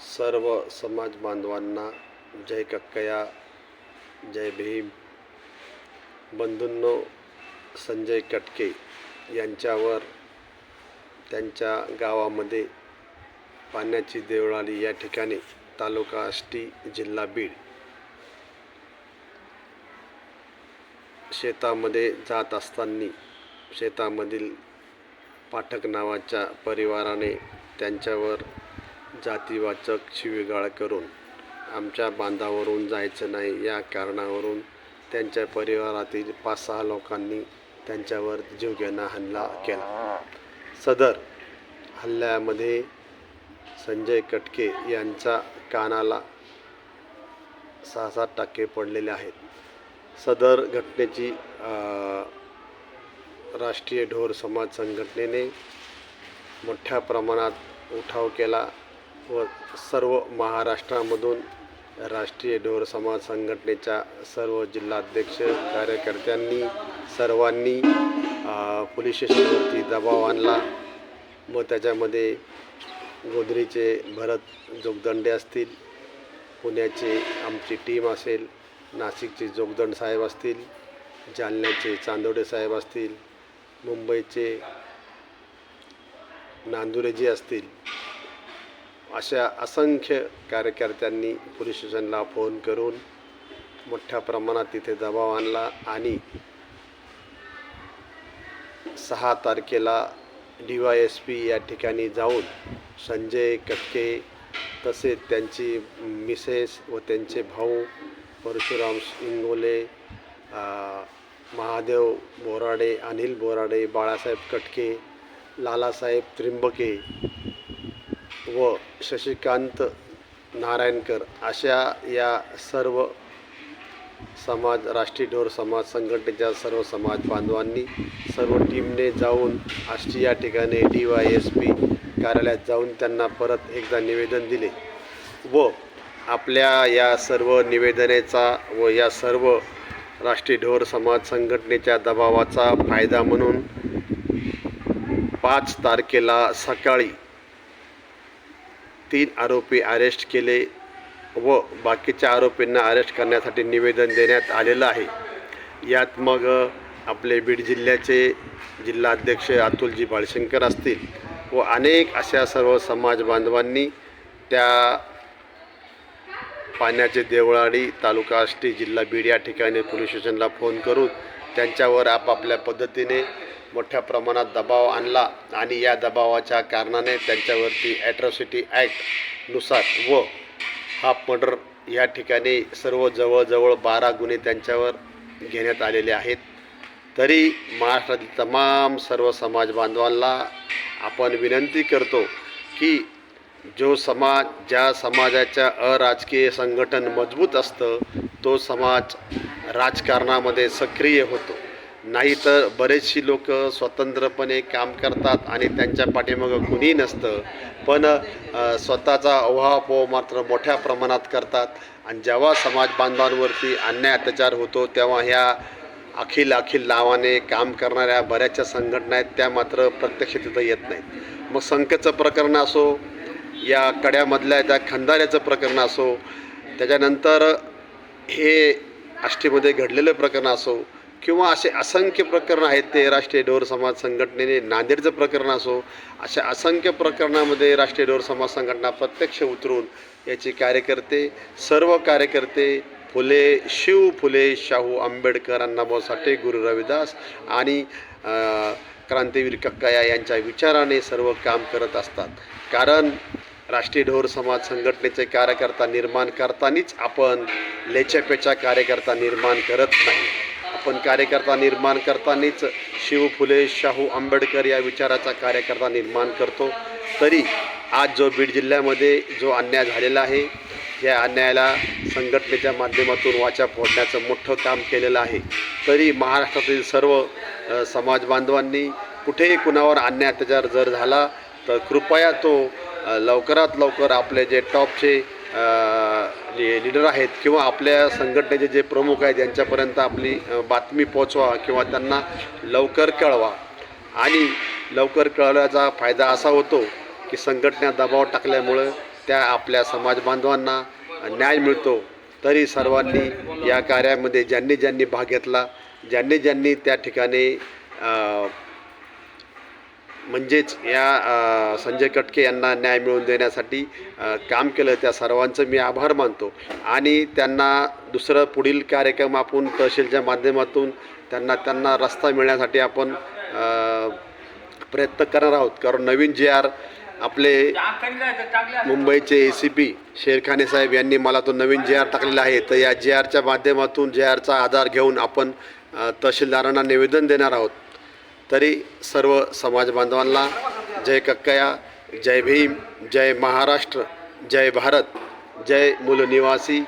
सर्व समाज बांधवांना जय कक्कया जय भीम. बंधूंनो संजय कटके यांच्यावर त्यांच्या गावामध्ये पाण्याची देवळाली या ठिकाणी तालुका आष्टी जिल्हा बीड शेतामध्ये जात असताना शेतामधील पाठक नावाच्या परिवाराने त्यांच्यावर जातीवाचक शिवीगाळ करून आमच्या बांधावरून जायचं नाही या कारणावरून त्यांच्या परिवारातील पाच सहा लोकांनी त्यांच्यावर जीवघेणा हल्ला केला. सदर हल्ल्यामध्ये संजय कटके यांच्या कानाला सहा सात टाके पडलेले आहेत. सदर घटनेची राष्ट्रीय ढोर समाज संघटनेने मोठ्या प्रमाणात उठाव केला. व सर्व महाराष्ट्रामधून राष्ट्रीय ढोर समाज संघटनेच्या सर्व जिल्हाध्यक्ष कार्यकर्त्यांनी सर्वांनी पोलीस स्टेशनवरती दबाव आणला व त्याच्यामध्ये गोदरीचे भरत जोगदंडे असतील पुण्याचे आमची टीम असेल नाशिकचे जोगदंड साहेब असतील जालन्याचे चांदोडे साहेब असतील मुंबईचे नांदुरेजी असतील अशा असंख्य कार्यकर्त्यांनी पोलीस स्टेशनला फोन करून मोठ्या प्रमाणात तिथे दबाव आणला आणि सहा तारखेला डी वाय एस पी या ठिकाणी जाऊन संजय कटके तसेच त्यांची मिसेस व त्यांचे भाऊ परशुराम इंगोले महादेव बोराडे अनिल बोराडे बाळासाहेब कटके लालासाहेब त्रिंबके व शशिकांत नारायणकर अशा या सर्व समाज राष्ट्रीय ढोर समाज संघटनेच्या सर्व समाज बांधवांनी सर्व टीमने जाऊन आष्टी या ठिकाणी डी वाय एस पी कार्यालयात जाऊन त्यांना परत एकदा निवेदन दिले व आपल्या या सर्व निवेदनेचा व या सर्व राष्ट्रीय ढोर समाज संघटनेच्या दबावाचा फायदा म्हणून पाच तारखेला सकाळी तीन आरोपी अरेस्ट केले व बाकीच्या आरोपींना अरेस्ट करण्यासाठी निवेदन देण्यात आलेलं आहे. यात मग आपले बीड जिल्ह्याचे जिल्हाध्यक्ष अतुलजी बाळशंकर असतील व अनेक अशा सर्व समाज बांधवांनी त्या पाण्याचे देवळाडी तालुका आष्टी जिल्हा बीड या ठिकाणी पोलीस स्टेशनला फोन करून त्यांच्यावर आपापल्या पद्धतीने मोठ्या प्रमाणात दबाव आणला आणि या दबावाच्या कारणाने त्यांच्यावरती ॲट्रॉसिटी ॲक्टनुसार व हाफ मर्डर या ठिकाणी सर्व जवळजवळ बारा गुन्हे त्यांच्यावर घेण्यात आलेले आहेत. तरी महाराष्ट्रातील तमाम सर्व समाज बांधवांना आपण विनंती करतो की जो समाज ज्या समाजाच्या अराजकीय संघटन मजबूत असतं तो समाज राजकारणामध्ये सक्रिय होतो. नाहीतर बरेचशी लोक स्वतंत्रपणे काम करतात आणि त्यांच्या पाठीमागं कुणीही नसतं. पण स्वतःचा अभाव मात्र मोठ्या प्रमाणात करतात. आणि जेव्हा समाज बांधवांवरती अन्याय अत्याचार होतो तेव्हा ह्या अखिल अखिल नावाने काम करणाऱ्या बऱ्याचशा संघटना आहेत त्या मात्र प्रत्यक्ष तिथं येत नाहीत. मग संख्येचं प्रकरण असो या कड्यामधल्या त्या खंदाऱ्याचं प्रकरण असो त्याच्यानंतर हे आष्टीमध्ये घडलेलं प्रकरण असो किंवा असे असंख्य प्रकरणं आहेत ते राष्ट्रीय डोर समाज संघटनेने नांदेडचं प्रकरण असो अशा असंख्य प्रकरणामध्ये राष्ट्रीय डोर समाज संघटना प्रत्यक्ष उतरून याचे कार्यकर्ते सर्व कार्यकर्ते फुले शिव फुले शाहू आंबेडकर अण्णाभाऊ साठे गुरु रविदास आणि क्रांतीवीर कक्काया यांच्या विचाराने सर्व काम करत असतात. कारण राष्ट्रीय ढोर समाज संघटनेचे कार्यकर्ता निर्माण करतानीच आपण लेच्यापेचा कार्यकर्ता निर्माण करत नाही. आपण कार्यकर्ता निर्माण करतानीच शिव फुले शाहू आंबेडकर या विचाराचा कार्यकर्ता निर्माण करतो. तरी आज जो बीड जिल्ह्यामध्ये जो अन्याय झालेला आहे या अन्यायाला संघटनेच्या माध्यमातून वाचा फोडण्याचं मोठं काम केलेलं आहे. तरी महाराष्ट्रातील सर्व समाज बांधवांनी कुठेही कुणावर अन्याय अत्याचार जर झाला तर कृपया तो लवकरात लवकर आपले जे टॉपचे लीडर आहेत किंवा आपल्या संघटनेचे जे प्रमुख आहेत यांच्यापर्यंत आपली बातमी पोचवा किंवा त्यांना लवकर कळवा. आणि लवकर कळवल्याचा फायदा असा होतो की संघटना दबाव टाकल्यामुळं त्या आपल्या समाज बांधवांना न्याय मिळतो. तरी सर्वांनी या कार्यामध्ये ज्यांनी ज्यांनी भाग घेतला ज्यांनी ज्यांनी त्या ठिकाणी म्हणजेच या संजय कटके यांना न्याय मिळवून देण्यासाठी काम केलं त्या सर्वांचं मी आभार मानतो. आणि त्यांना दुसरं पुढील कार्यक्रम आपण तहसीलच्या माध्यमातून त्यांना त्यांना रस्ता मिळण्यासाठी आपण प्रयत्न करणार आहोत. कारण नवीन जे आर आपले मुंबईचे ए सी पी शेरखाने साहेब यांनी मला तो नवीन जे आर टाकलेला आहे. तर या जे आरच्या माध्यमातून जे आरचा आधार घेऊन आपण तहसीलदारांना निवेदन देणार आहोत. तरी सर्व समाज बांधवांना जय कक्कया जय भीम जय महाराष्ट्र जय भारत जय मूलनिवासी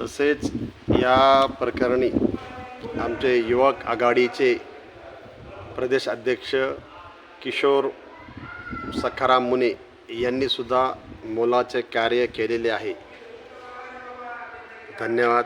तसेच या प्रकरणी आमचे युवक आघाडीचे प्रदेश अध्यक्ष किशोर सखाराम मुने यांनीसुद्धा मोलाचे कार्य केलेले आहे. धन्यवाद.